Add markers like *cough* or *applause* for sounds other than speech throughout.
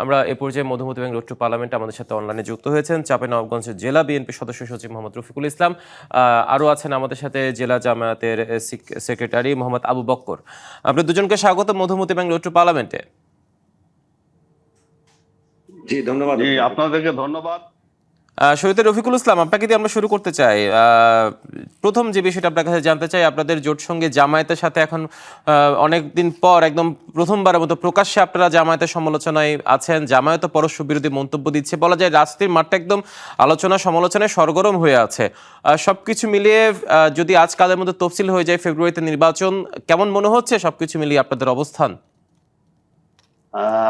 আমরা এ পর্যায়ে মধুমতি ব্যাংক রোড টু পার্লামেন্টে আমাদের সাথে অনলাইনে যুক্ত হয়েছেন চাপে নবগঞ্জের জেলা বিএনপি সদস্য সচিব মোহাম্মদ রফিকুল ইসলাম। আহ, আরও আছেন আমাদের সাথে জেলা জামায়াতের সেক্রেটারি মোহাম্মদ আবু বক্কর। আপনার দুজনকে স্বাগত মধুমতি ব্যাংক রোড টু পার্লামেন্টে। জি ধন্যবাদ। আপনাদেরকে ধন্যবাদ। শহীদ রফিকুল ইসলাম আপনাকে দিয়ে আমরা শুরু করতে চাই। প্রথম যে বিষয়টা আপনার কাছে জানতে চাই আপনাদের জোট সঙ্গে জামায়াতের সাথে এখন অনেক দিন পর একদম প্রথমবারের মতো প্রকাশ্যে আপনারা জামায়াতের সমালোচনায় আছেন। জামায়াত পরস্পর বিরোধী মন্তব্য দিচ্ছে। বলা যায় রাজনীতির মাঠটা একদম আলোচনা সমালোচনায় সরগরম হয়ে আছে। আহ, সবকিছু মিলিয়ে যদি আজকালের মধ্যে তফসিল হয়ে যায় ফেব্রুয়ারিতে নির্বাচন কেমন মনে হচ্ছে সবকিছু মিলিয়ে আপনাদের অবস্থান?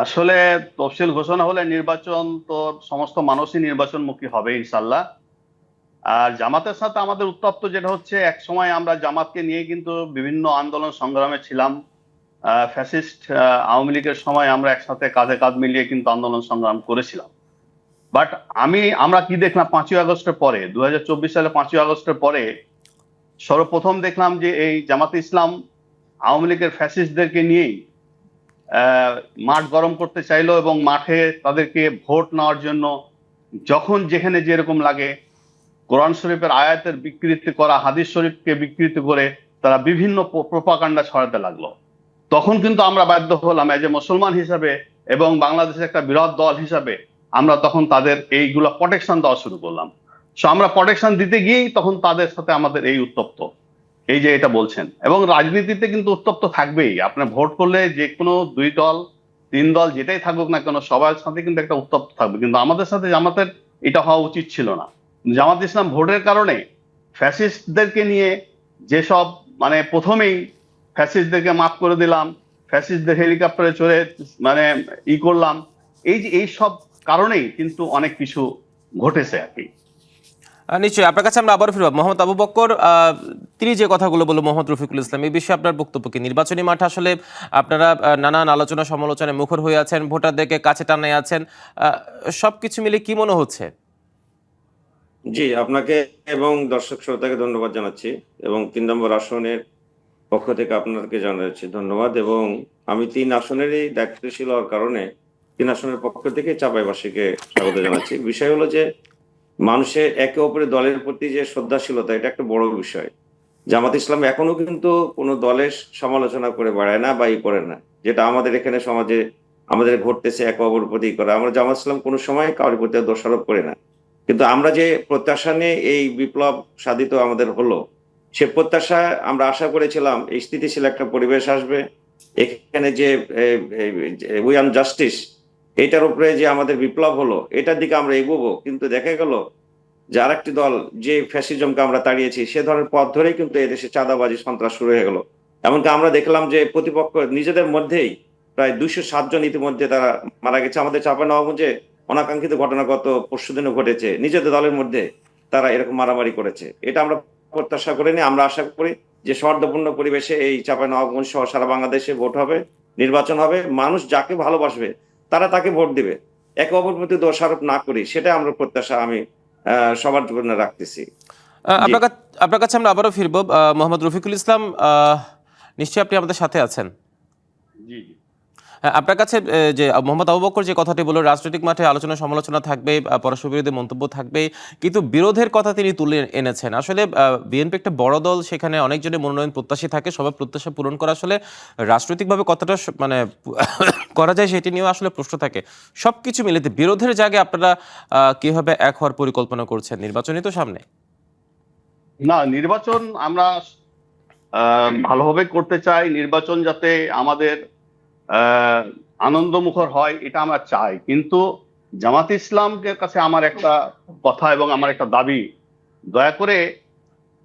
আসলে তফসিল ঘোষণা হলে নির্বাচন তো সমস্ত মানুষই নির্বাচনমুখী হবে ইনশাল্লাহ আর জামাতের সাথে আমাদের উত্তপ্ত যেটা হচ্ছে, এক সময় আমরা জামাতকে নিয়ে কিন্তু বিভিন্ন আন্দোলন সংগ্রামে ছিলাম। ফ্যাসিস্ট আওয়ামী লীগের সময় আমরা একসাথে কাঁধে কাঁধ মিলিয়ে কিন্তু আন্দোলন সংগ্রাম করেছিলাম। বাট আমি, আমরা কি দেখলাম পাঁচই আগস্টের পরে, দুহাজার চব্বিশ সালে পাঁচই আগস্টের পরে সর্বপ্রথম দেখলাম যে এই জামাতে ইসলাম আওয়ামী লীগের ফ্যাসিস্টদেরকে নিয়েই মাঠ গরম করতে চাইলো এবং মাঠে তাদেরকে ভোট নেওয়ার জন্য যখন যেখানে যেরকম লাগে কোরআন শরীফের আয়াতের বিকৃতি করা, হাদিস শরীফকে বিকৃতি করে তারা বিভিন্ন প্রোপাকাণ্ডা ছড়াতে লাগল। তখন কিন্তু আমরা বাধ্য হলাম এজ এ মুসলমান হিসাবে এবং বাংলাদেশের একটা বিরোধ দল হিসাবে আমরা তখন তাদের এইগুলো প্রোটেকশন দেওয়া শুরু করলাম। সো আমরা প্রোটেকশন দিতে গিয়েই তখন তাদের সাথে আমাদের এই উত্তপ্ত। এই যে এটা বলছেন। এবং রাজনীতিতে কিন্তু উত্তপ্ত থাকবেই। আপনার ভোট করলে যে কোনো দুই দল, তিন দল যেটাই থাকুক না কেন, সবার সাথে কিন্তু একটা উত্তপ্ত থাকবে। কিন্তু আমাদের সাথে জামাতের এটা হওয়া উচিত ছিল না। জামাত ইসলাম ভোটের কারণে ফ্যাসিস্টদেরকে নিয়ে যেসব মানে প্রথমেই ফ্যাসিস্টদেরকে মাফ করে দিলাম, ফ্যাসিস্টদের হেলিকপ্টারে চড়ে মানে ই করলাম, এই যে, এই সব কারণেই কিন্তু অনেক কিছু ঘটেছে আর কি। নিশ্চয়ই। আপনার কাছে আমরা আবার ফিরব। মোহাম্মদ আবু বক্কর তিনি যে কথাগুলো বলল মোহাম্মদ রফিকুল ইসলাম এই বিষয়ে আপনার বক্তব্য কি? নির্বাচনী মাঠ আসলে আপনারা নানান আলোচনা সমালোচনায় মুখর হয়ে আছেন ভোটারদেরকে কাছে টানে আছেন আহ, সবকিছু মিলে কি মনে হচ্ছে? জি আপনাকে এবং দর্শক শ্রোতাকে ধন্যবাদ জানাচ্ছি এবং তিন নম্বর আসনের পক্ষ থেকে আপনাকে জানাচ্ছি ধন্যবাদ এবং আমি তিন আসনেরই দায়িত্বশীল হওয়ার কারণে তিন আসনের পক্ষ থেকে চাপাইবাসীকে স্বাগত জানাচ্ছি। বিষয় হলো যে মানুষের একে অপরের দলের প্রতি যে শ্রদ্ধাশীলতা, এটা একটা বড় বিষয়। জামাত ইসলাম এখনও কিন্তু কোনো দলের সমালোচনা করে বেড়ায় না বা ই করে না, যেটা আমাদের এখানে সমাজে আমাদের ঘটতেছে, একে অপরের প্রতি করে। আমরা জামাত ইসলাম কোনো সময় কারোর প্রতি দোষারোপ করে না। কিন্তু আমরা যে প্রত্যাশা নিয়ে এই বিপ্লব সাধিত আমাদের হলো, সে প্রত্যাশা আমরা আশা করেছিলাম স্থিতিশীল একটা পরিবেশ আসবে। এখানে যে উই আন জাস্টিস এটার উপরে যে আমাদের বিপ্লব হলো, এটার দিকে আমরা এগোবো। কিন্তু দেখা গেল যে আরেকটি দল, যে ফ্যাসিজমকে আমরা তাড়িয়েছি, সে ধরনের পথ ধরেই কিন্তু এদেশে চাঁদাবাজি, সন্ত্রাস শুরু হয়ে গেল। এমনকি আমরা দেখলাম যে প্রতিপক্ষ, নিজেদের মধ্যেই প্রায় দুইশো সাতজন ইতিমধ্যে তারা মারা গেছে। আমাদের চাপা নবাবগঞ্জে অনাকাঙ্ক্ষিত ঘটনা গত পরশু দিনও ঘটেছে। নিজেদের দলের মধ্যে তারা এরকম মারামারি করেছে। এটা আমরা প্রত্যাশা করিনি আমরা আশা করি যে সর্দপূর্ণ পরিবেশে এই চাপা নবাবগঞ্জ সহ সারা বাংলাদেশে ভোট হবে, নির্বাচন হবে। মানুষ যাকে ভালোবাসবে তারা তাকে ভোট দিবে। একে অপর প্রতি দোষারোপ না করি সেটা আমরা প্রত্যাশা আমি আহ, সবার জন্য রাখতেছি। আপনার কাছে আপনার কাছে আমরা আবারও ফিরব। আহ, মোহাম্মদ রফিকুল ইসলাম আহ, নিশ্চয়ই আপনি আমাদের সাথে আছেন। জি জি। আপনার কাছে যে মোহাম্মদ আবু বকর যে কথাটি বলল, রাজনৈতিক মাঠে আলোচনা সমালোচনা থাকবে পরস্পর বিরোধী মন্তব্য থাকবে, কিন্তু বিরোধের কথা তিনি তুলে এনেছেন। আসলে বিএনপি একটা বড় দল, সেখানে অনেকজনের মনোনয়ন প্রত্যাশী থাকে, সবার প্রত্যাশা পূরণ করা আসলে রাজনৈতিকভাবে কতটা মানে *coughs* করা যায় সেটি নিয়েও আসলে প্রশ্ন থাকে। সব কিছু মিলিয়ে বিরোধের জায়গায় আপনারা কীভাবে এক হওয়ার পরিকল্পনা করছেন? নির্বাচনই তো সামনে। না, নির্বাচন আমরা ভালোভাবে করতে চাই। নির্বাচন যাতে আমাদের আনন্দমুখর হয়, এটা আমরা চাই। কিন্তু জামাত ইসলামের কাছে আমার একটা কথা এবং আমার একটা দাবি। দয়া করে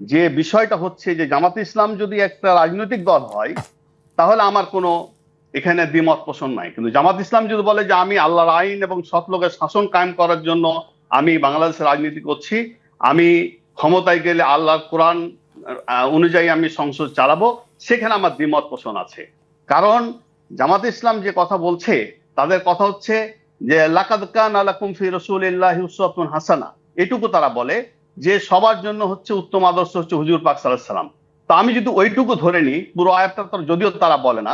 যে বিষয়টা হচ্ছে যে জামাত ইসলাম যদি একটা রাজনৈতিক দল হয়, তাহলে আমার কোনো এখানে দ্বিমত পোষণ নাই। কিন্তু জামাত ইসলাম যদি বলে যে আমি আল্লাহর আইন এবং সৎ লোকের শাসন কায়েম করার জন্য আমি বাংলাদেশের রাজনীতি করছি, আমি ক্ষমতায় গেলে আল্লাহর কোরআন অনুযায়ী আমি সংসদ চালাবো, সেখানে আমার দ্বিমত পোষণ আছে। কারণ জামাত ইসলাম যে কথা বলছে, তাদের কথা হচ্ছে যে, লাকাদ কান আলাকুম ফি রাসূলিল্লাহি উসওয়াতুন হাসানা। এটুকু তারা বলে যে, সবার জন্য হচ্ছে উত্তম আদর্শ হচ্ছে হুজুর পাক আলাইহি সাল্লাম। তো আমি যদি ওইটুকু ধরে নিই, পুরো আয়াতটা তো যদিও তারা বলে না,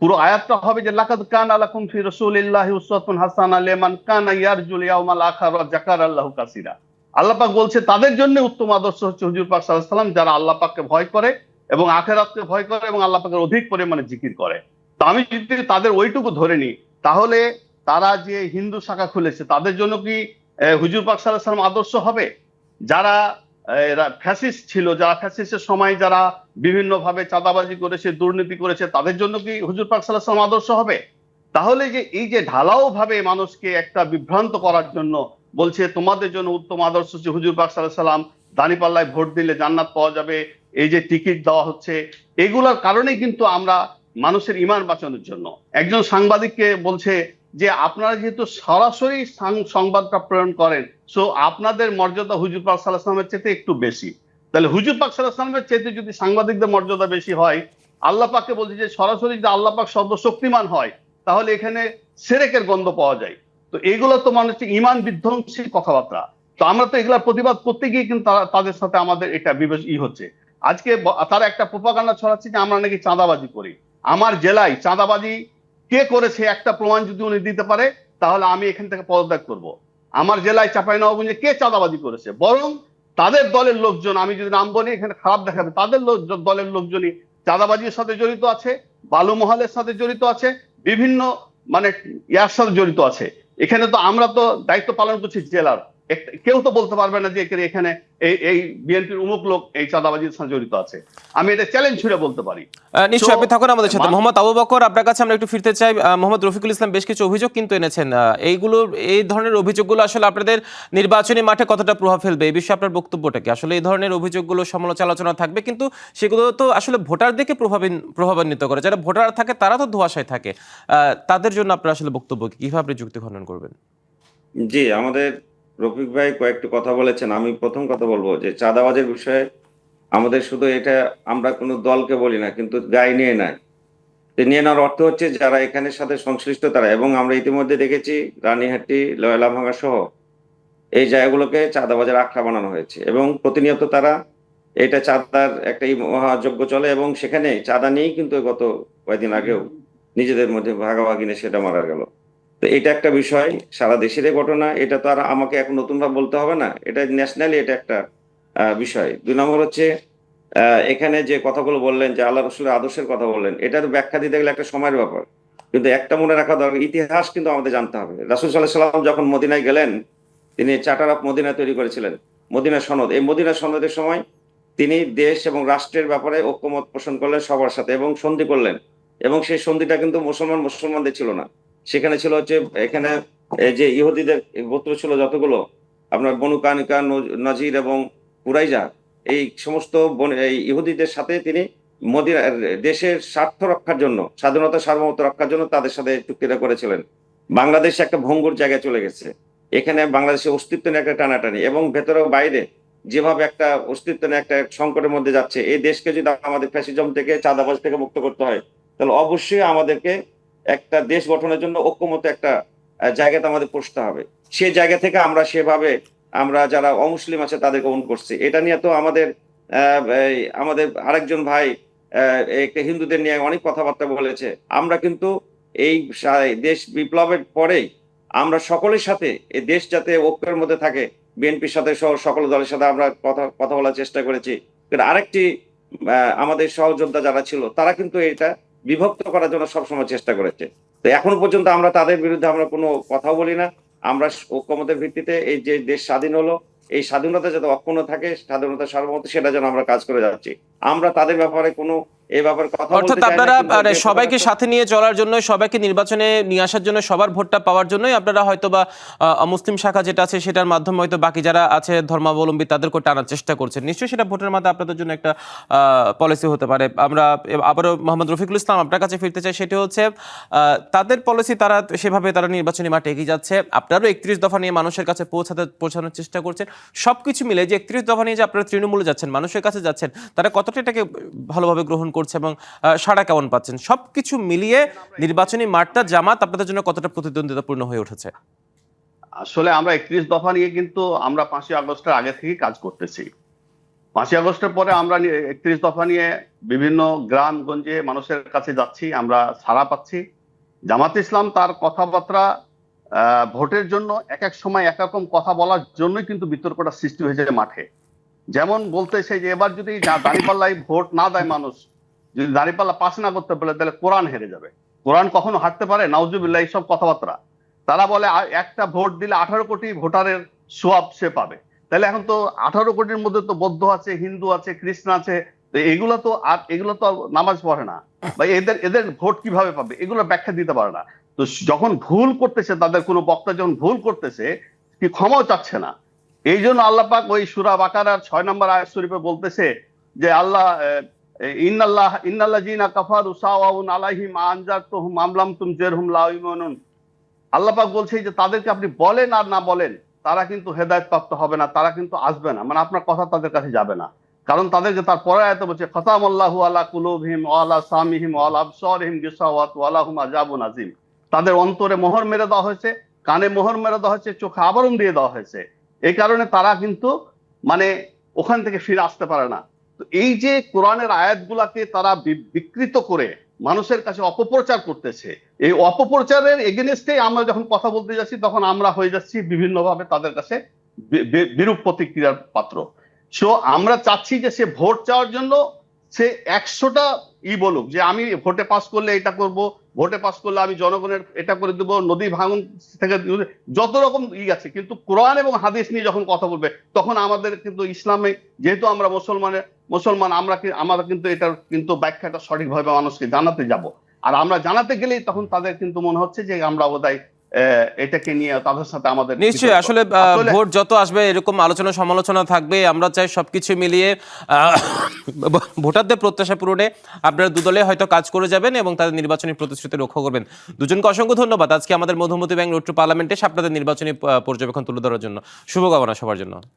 পুরো আয়াতটা হবে যে, লাকাদ কান আলাকুম ফি রাসূলিল্লাহি উসওয়াতুন হাসানাহ লিমান কানা ইয়ারজুল ইয়াউমাল আখির ওয়া যাকারাল্লাহু কাসীরা। আল্লাহ পাক বলছে, তাদের জন্য উত্তম আদর্শ হচ্ছে হুজুর পাক সাল্লাল্লাহু আলাইহি যারা আল্লাহ পাককে ভয় করে এবং আখেরাতকে ভয় করে এবং আল্লাহ পাকের অধিক পরিমাণে জিকির করে। আমি যদি তাদের ওইটুকু ধরে নিই, তাহলে তারা যে হিন্দু শাখা খুলেছে, তাদের জন্য কি হুজুর পাক সাল্লাম আদর্শ হবে? যারা ফ্যাসিস্ট ছিল, যারা ফ্যাসিস্টের সময় যারা বিভিন্ন ভাবে চাঁদাবাজি করেছে, দুর্নীতি করেছে, তাদের জন্য কি হুজুর পাক সাল্লাম আদর্শ হবে? তাহলে যে এই যে ঢালাও ভাবে মানুষকে একটা বিভ্রান্ত করার জন্য বলছে, তোমাদের জন্য উত্তম আদর্শ হচ্ছে হুজুর পাক সাল্লাম দানিপাল্লায় ভোট দিলে জান্নাত পাওয়া যাবে, এই যে টিকিট দেওয়া হচ্ছে। এগুলোর কারণেই কিন্তু আমরা মানুষের ইমান বাঁচানোর জন্য। একজন সাংবাদিককে বলছে যে, আপনারা যেহেতু সরাসরি সংবাদটা প্রেরণ করেন সো আপনাদের মর্যাদা হুজুর পাক সাল্লাহ সাল্লামের চেয়ে একটু বেশি। তাহলে হুজুর পাক সাল্লাহ সাল্লামের চেয়ে যদি সাংবাদিকদের মর্যাদা বেশি হয়, আল্লাহ পাককে বলছে যে, সরাসরি যদি আল্লাহ পাক সর্বশক্তিমান হয়, তাহলে এখানে সেরেকের গন্ধ পাওয়া যায়। তো এগুলো তো মানে হচ্ছে ইমান বিধ্বংসী কথাবার্তা। তো আমরা তো এগুলার প্রতিবাদ করতে গিয়ে কিন্তু তারা- তাদের সাথে আমাদের এটা বিবেচ ই হচ্ছে। আজকে তারা একটা প্রোপাগান্ডা ছড়াচ্ছে যে, আমরা নাকি চাঁদাবাজি করি। আমার জেলায় চাঁদাবাজি, কে করেছে একটা প্রমাণ যদি উনি দিতে পারে, তাহলে আমি এখান থেকে পদত্যাগ করব। আমার জেলায় চাঁপাইনবাবগঞ্জে কে চাঁদাবাজি করেছে? বরং তাদের দলের লোকজন, আমি যদি নাম বলি, এখানে খারাপ দেখাবে, তাদের লোক, দলের লোকজনই চাঁদাবাজির সাথে জড়িত আছে, বালু মহলের সাথে জড়িত আছে, বিভিন্ন মানে ইয়ার সাথে জড়িত আছে। এখানে তো আমরা তো দায়িত্ব পালন করছি জেলার। কেউ তো বলতে পারবে না যে এখানে- এখানে এই বিএনপির উমুক লোক এই চাঁদাবাজির সাথে জড়িত আছে। আমি এটা চ্যালেঞ্জ ছুড়ে বলতে পারি। নিশ্চয়ই আপনি থাকুন আমাদের সাথে। মোহাম্মদ আবু বকর আপনার কাছে আমরা একটু ফিরতে চাই। মোহাম্মদ রফিকুল ইসলাম বেশ কিছু অভিযোগ কিন্তু এনেছেন। এইগুলো এই ধরনের অভিযোগগুলো আসলে আপনাদের নির্বাচনী মাঠে কতটা প্রভাব ফেলবে? এই বিষয়ে আপনার বক্তব্যটা কি? আসলে এই ধরনের অভিযোগগুলো সমালোচনা আলোচনা থাকবে কিন্তু সেগুলো তো আসলে ভোটারদেরকে প্রভাবিন প্রভাবান্বিত করে। যারা ভোটার থাকে তারা তো ধোয়াশায় থাকে। আহ, তাদের জন্য আপনার আসলে বক্তব্য কি? কীভাবে আপনি যুক্তি খণ্ডন করবেন? জি আমাদের রফিক ভাই কয়েকটি কথা বলেছেন, আমি প্রথম কথা বলব যে চাঁদাবাজের বিষয়ে আমাদের শুধু এটা আমরা কোনো দলকে বলি না, কিন্তু গায়ে নিয়ে নাই নিয়ে নেওয়ার অর্থ হচ্ছে যারা এখানের সাথে সংশ্লিষ্ট তারা, এবং আমরা ইতিমধ্যে দেখেছি রানীহাটি লয়লাভাঙ্গা সহ এই জায়গাগুলোকে চাঁদাবাজের আখড়া বানানো হয়েছে, এবং প্রতিনিয়ত তারা এটা চাঁদার একটা মহাযজ্ঞ চলে, এবং সেখানে চাঁদা নিয়েই কিন্তু গত কয়েকদিন আগেও নিজেদের মধ্যে ভাগাভাগি নিয়ে সেটা মারা গেল। তো এটা একটা বিষয়, সারা দেশের ঘটনা, এটা তো আর আমাকে এখন নতুন ভাবে বলতে হবে না, এটা ন্যাশনালি এটা একটা বিষয়। দুই নম্বর হচ্ছে এখানে যে কথাগুলো বললেন, যে আল্লাহ রসুলের আদর্শের কথা বললেন, এটার ব্যাখ্যা দিতে গেলে একটা সময়ের ব্যাপার। কিন্তু একটা মনে রাখা দরকার, ইতিহাস কিন্তু আমাদের জানতে হবে। রাসুল সাল্লাহ সাল্লাম যখন মদিনায় গেলেন, তিনি চার্টার অফ মদিনা তৈরি করেছিলেন, মদিনা সনদ। এই মদিনা সনদের সময় তিনি দেশ এবং রাষ্ট্রের ব্যাপারে ঐক্যমত পোষণ করলেন সবার সাথে এবং সন্ধি করলেন। এবং সেই সন্ধিটা কিন্তু মুসলমান মুসলমানদের ছিল না। সেখানে ছিল হচ্ছে, এখানে যে ইহুদিদের গোত্র ছিল যতগুলো, আপনার বনু কানিকা, নজ- নজির এবং কুরাইজা, এই সমস্ত ইহুদিদের সাথে তিনি মোদির দেশের স্বার্থ রক্ষার জন্য, স্বাধীনতা, সার্বভৌমত্ব রক্ষার জন্য তাদের সাথে চুক্তিটা করেছিলেন। বাংলাদেশ একটা ভঙ্গুর জায়গায় চলে গেছে। এখানে বাংলাদেশের অস্তিত্ব নিয়ে একটা টানাটানি এবং ভেতরে বাইরে যেভাবে একটা অস্তিত্ব নিয়ে একটা সংকটের মধ্যে যাচ্ছে, এই দেশকে যদি আমাদের ফ্যাসিজম থেকে, চাঁদাবাজ থেকে মুক্ত করতে হয়, তাহলে অবশ্যই আমাদেরকে একটা দেশ গঠনের জন্য ঐক্যমত একটা জায়গাতে আমাদের পৌঁছতে হবে। সে জায়গা থেকে আমরা সেভাবে, আমরা যারা অমুসলিম আছে তাদেরকে অন করছি। এটা নিয়ে তো আমাদের আমাদের আরেকজন ভাই একটা হিন্দুদের নিয়ে অনেক কথাবার্তা বলেছে। আমরা কিন্তু এই দেশ বিপ্লবের পরেই আমরা সকলের সাথে, এই দেশ যাতে ঐক্যের মধ্যে থাকে, বিএনপির সাথে সহ সকল দলের সাথে আমরা কথা কথা বলার চেষ্টা করেছি। আরেকটি আমাদের সহযোদ্ধা যারা ছিল, তারা কিন্তু এটা বিভক্ত করার জন্য সবসময় চেষ্টা করেছে। তো এখন পর্যন্ত আমরা তাদের বিরুদ্ধে আমরা কোনো কথাও বলি না। আমরা ঐক্যমতের ভিত্তিতে এই যে দেশ স্বাধীন হলো, এই স্বাধীনতা যাতে অক্ষুণ্ণ থাকে, স্বাধীনতা সার্বভৌমত্ব, সেটা যেন আমরা কাজ করে যাচ্ছি। আমরা তাদের ব্যাপারে কোনো এই ব্যাপারে কথা বলতে অর্থাৎ আপনারা মানে সবাইকে সাথে নিয়ে চলার জন্য সবাইকে নির্বাচনে নিয়ে আসার জন্য সবার ভোটটা পাওয়ার জন্যই আপনারা হয়তো বা মুসলিম শাখা যেটা আছে সেটার মাধ্যমে হয়তো বাকি যারা আছে ধর্মাবলম্বী তাদেরকে টানার চেষ্টা করছেন। নিশ্চয়ই সেটা ভোটের মাধ্যমে আপনাদের জন্য একটা পলিসি হতে পারে। আমরা আবারও মোহাম্মদ রফিকুল ইসলাম আপনার কাছে ফিরতে চাই সেটি হচ্ছে আহ, তাদের পলিসি তারা সেভাবে তারা নির্বাচনী মাঠে এগিয়ে যাচ্ছে। আপনারও একত্রিশ দফা নিয়ে মানুষের কাছে পৌঁছাতে পৌঁছানোর চেষ্টা করছেন। সবকিছু মিলে যে একত্রিশ দফা নিয়ে যে আপনারা তৃণমূলে যাচ্ছেন মানুষের কাছে যাচ্ছেন তারা কতটা এটাকে ভালোভাবে গ্রহণ করছে এবং সাড়া কেমন পাচ্ছেন? সবকিছু মিলিয়ে নির্বাচনী মাঠটা জামাত আপনাদের জন্য কতটা প্রতিদ্বন্দ্বিতাপূর্ণ হয়ে উঠেছে? আসলে আমরা একত্রিশ দফা নিয়ে কিন্তু আমরা পাঁচই আগস্টের আগে থেকে কাজ করতেছি। পাঁচই আগস্টের পরে আমরা একত্রিশ দফা নিয়ে বিভিন্ন গ্রামগঞ্জে মানুষের কাছে যাচ্ছি, আমরা সাড়া পাচ্ছি। জামাত ইসলাম তার কথাবার্তা ভোটের জন্য এক এক সময় এক রকম কথা বলার জন্যই কিন্তু বিতর্কটা সৃষ্টি হয়েছে মাঠে। যেমন বলতেছে যে, এবার যদি দাঁড়িপাল্লায় ভোট না দেয় মানুষ যদি দাঁড়িপাল্লা পাস না করতে পারে তাহলে কোরআন হেরে যাবে। কোরআন কখনো হারতে পারে? নাউজুবিল্লাহ, এইসব কথাবার্তা। তারা বলে একটা ভোট দিলে আঠারো কোটি ভোটারের সোয়াব সে পাবে। তাহলে এখন তো আঠারো কোটির মধ্যে তো বৌদ্ধ আছে, হিন্দু আছে খ্রিস্টান আছে এগুলো তো আর এগুলো তো নামাজ পড়ে না। বা এদের এদের ভোট কীভাবে পাবে? এগুলো ব্যাখ্যা দিতে পারে না। তো যখন ভুল করতেছে, তাদের কোনো বক্তা যখন ভুল করতেছে, কি ক্ষমাও চাচ্ছে না। এই জন্য আল্লাহ পাক ওই সুরা বাকারার ছয় নম্বর আয়াত শরীফে বলতেছে যে, আল্লাহ ইন্নাল্লাহ আলাইহিম আমলাম তুম জেরহুম আল্লাহ পাক বলছে যে তাদেরকে আপনি বলেন আর না বলেন, তারা কিন্তু হেদায়েত প্রাপ্ত হবে না, তারা কিন্তু আসবে না। মানে আপনার কথা তাদের কাছে যাবে না। কারণ তাদেরকে তার পরে বলছে খতাম আলা কুলুবহিম ওয়ালা সামিহিম ওয়ালা আবসারিহিম গিসাওয়াত তাদের অন্তরে মোহর মেরে দেওয়া হয়েছে, কানে মোহর মেরে দেওয়া হয়েছে, চোখে আবরণ দিয়ে দেওয়া হয়েছে। এই কারণে তারা কিন্তু মানে ওখান থেকে ফিরে আসতে পারে না। এই যে কোরআনের আয়াতগুলাকে তারা বিকৃত করে মানুষের কাছে অপপ্রচার করতেছে, এই অপপ্রচারের এগেনস্টে আমরা যখন কথা বলতে যাচ্ছি তখন আমরা হয়ে যাচ্ছি বিভিন্নভাবে তাদের কাছে বিরূপ প্রতিক্রিয়ার পাত্র। সো আমরা চাচ্ছি যে সে ভোট চাওয়ার জন্য সে একশোটা ই বলুক যে আমি ভোটে পাস করলে এটা করব, ভোটে পাস করলে আমি জনগণের এটা করে দেবো, নদী ভাঙন থেকে যত রকম ই আছে। কিন্তু কোরআন এবং হাদিস নিয়ে যখন কথা বলবে, তখন আমাদের কিন্তু ইসলামে যেহেতু আমরা মুসলমানের মুসলমান আমরা কি আমরা কিন্তু এটার কিন্তু ব্যাখ্যাটা সঠিকভাবে মানুষকে জানাতে যাব। আর আমরা জানাতে গেলেই তখন তাদের কিন্তু মনে হচ্ছে যে আমরা বোধহয় এটাকে নিয়ে তাদের সাথে আমাদের নিশ্চয়ই আসলে ভোট যত আসবে এরকম আলোচনা সমালোচনা থাকবে। আমরা চাই সবকিছু মিলিয়ে *coughs* ভোটারদের প্রত্যাশা পূরণে আপনারা দুদলে হয়তো কাজ করে যাবেন এবং তাদের নির্বাচনী প্রতিশ্রুতি রক্ষা করবেন। দুজনকে অসংখ্য ধন্যবাদ। আজকে আমাদের মধুমতি ব্যাংক রোড টু পার্লামেন্টে আপনাদের নির্বাচনী পর্যবেক্ষণ তুলে ধরার জন্য। শুভকামনা সবার জন্য।